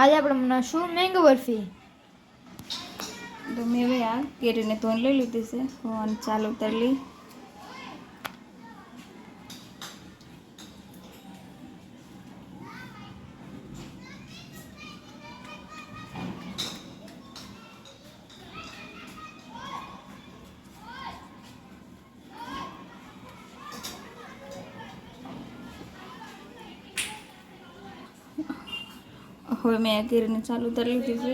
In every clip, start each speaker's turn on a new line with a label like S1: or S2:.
S1: આજે આપણે બનાવશું મેંગો બરફી?
S2: તો મેં હવે આ કેરીને ધોન લઈ લીધી છે. હું ચાલુ ઉતારી હવે મેં આ કેરીને ચાલુ કરી લીધી છે.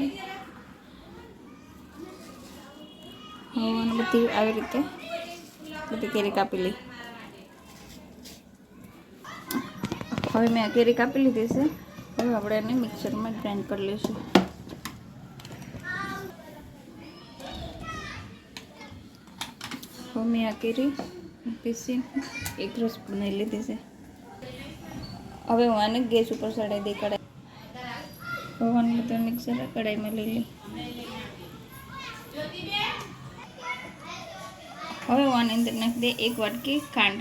S2: હવે બધી આવી રીતે બધી કેરી કાપી લઈ. હવે મેં આ કેરી કાપી લીધી છે. હવે આપણે એને મિક્સરમાં ગ્રાઇન્ડ કરી લઈશું. હવે મેં આ કેરી પીસી એક રસ બનાવી લીધી છે. હવે હું આને ગેસ ઉપર ચડાવી દઈ કડાઈ હવે મિક્સર કડાઈમાં લઈ લે. હવે આની અંદર નાખી દે એક વાટકી ખાંડ.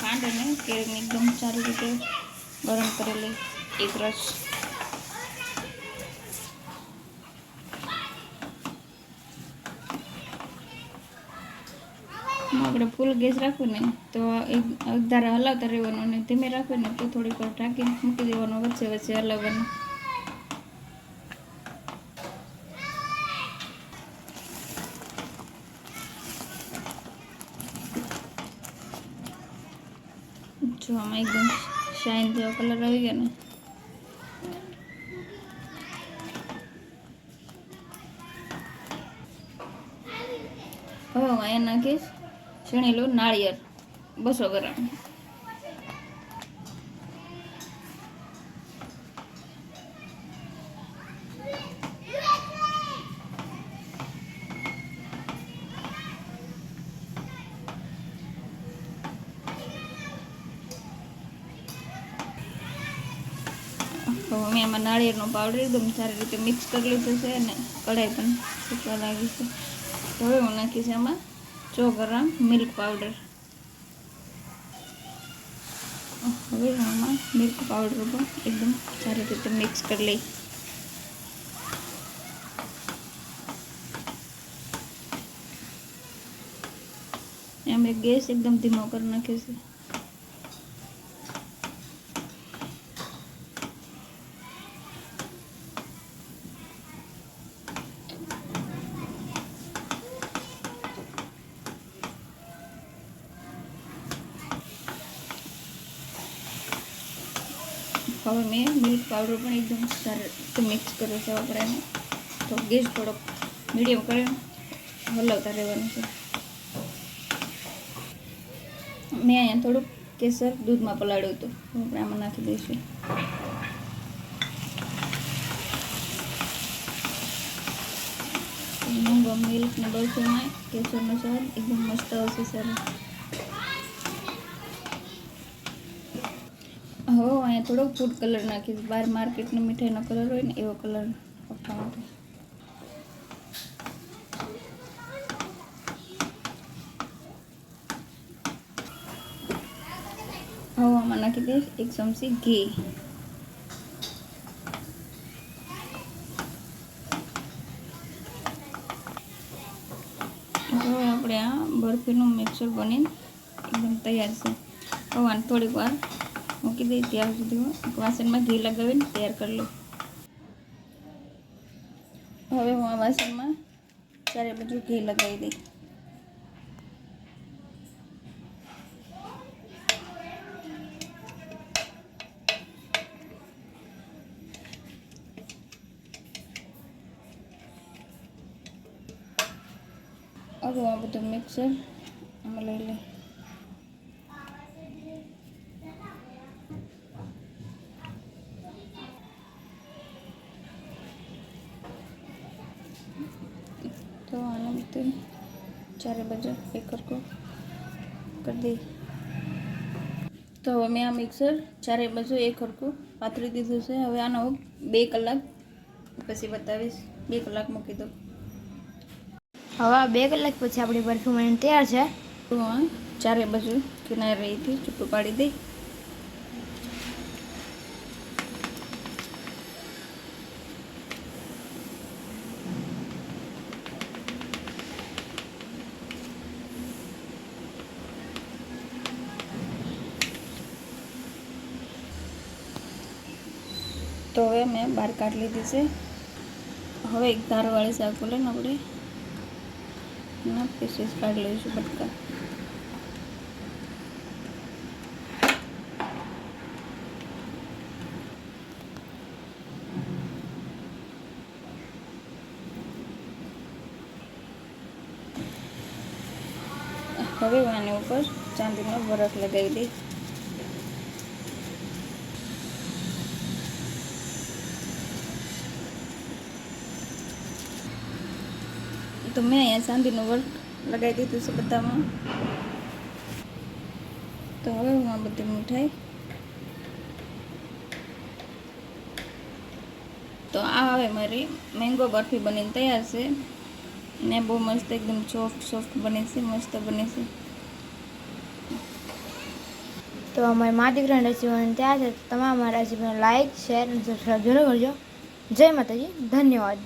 S2: ખાંડ અને કેળને એકદમ સારી રીતે ગરમ કરેલી એક રસ. આપણે ફૂલ ગેસ રાખવું ને તો એક ધારે હલાવતા રહેવાનું અને ધીમે રાખવું ને તો થોડીક વાર ઢાંકી મૂકી દેવાનું વચ્ચે વચ્ચે હલાવવાનું. જો આમાં એકદમ શાઇન જેવો કલર આવી ગયો ને. હવે અહીંયા નાખીશ? છીણેલું નાળિયેર. બસો ગ્રામ. તો મેં એમાં નાળિયેરનો પાવડર એકદમ સારી રીતે મિક્સ કરી લીધો છે અને કઢાઈ પણ શીખવા લાગી છે. તો હવે હું નાખીશ એમાં સો ગ્રામ મિલ્ક પાવડર હવે આમાં મિલ્ક પાવડર પણ એકદમ સારી રીતે મિક્સ કરી લઈ અમે ગેસ એકદમ ધીમો કરી નાખ્યો છે હવે મેં મિલ્ક પાવડર પણ એકદમ સારી રીતે મિક્સ કર્યો છે આપણે એને તો ગેસ થોડોક મીડિયમ કરીને હલાવતા રહેવાનું છે. મેં અહીંયા થોડુંક કેસર દૂધમાં પલાળ્યું હતું. તો આપણે આમાં નાખી દઈશું. મૂંગો મિલ્ક ને બરફીમાં કેસરનો સ્વાદ એકદમ મસ્ત આવશે, સરસ. હો અહીંયા થોડોક ફૂડ કલર નાખીશ. બહાર માર્કેટનો મીઠાઈનો કલર હોય ને એવો કલર આપવા માટે હવે આમાં નાખી દઈશ એક ચમચી ઘી. હવે આપણે આ બરફીનું મિક્સર બનીને એકદમ તૈયાર છે. હવે થોડીક વાર મૂકી દઈ ત્યાર સુધી હું એક વાસણમાં ઘી લગાવીને તૈયાર કરી લઉં. હવે હું આ વાસણમાં ચારે બાજુ ઘી લગાવી દઈ હવે આ બધું મિક્સર આમાં લઈ લઈ બધું ચારે બાજુ એક સરખું કરી. દઈ તો હવે મેં આ મિક્સર ચારે બાજુ એક સરખું પાથરી દીધું છે. હવે આનો હું બે કલાક. પછી બતાવીશ. બે કલાક મૂકી દઉં.
S1: હવે બે કલાક પછી આપણી બરફી મને તૈયાર છે.
S2: હું ચારે બાજુ કિનારેથી છૂટું પાડી દઈ. તો હવે મેં બહાર કાઢી લીધી છે. હવે એક ધારવાળી શાક બોલે ને આપણે એના પીસીસ કાઢી લઈશું બટકા. હવે આની ઉપર ચાંદીનો બરફ લગાવી દઈશ તો મેં અહીંયા ચાંદીનું વર્ક લગાવી દીધું છે બધામાં. તો હવે હું આ બધી મીઠાઈ. તો આ હવે મારી મેંગો બરફી બનીને તૈયાર છે. ને બહુ મસ્ત એકદમ સોફ્ટ સોફ્ટ બને છે, મસ્ત બને છે.
S1: તો અમારી મા દીકરાની રેસીપી ત્યાં છે. તમારા મારા રેસીપીને લાઇક શેર અને સબસ્ક્રાઈબ જરૂર કરજો. જય માતાજી. ધન્યવાદ.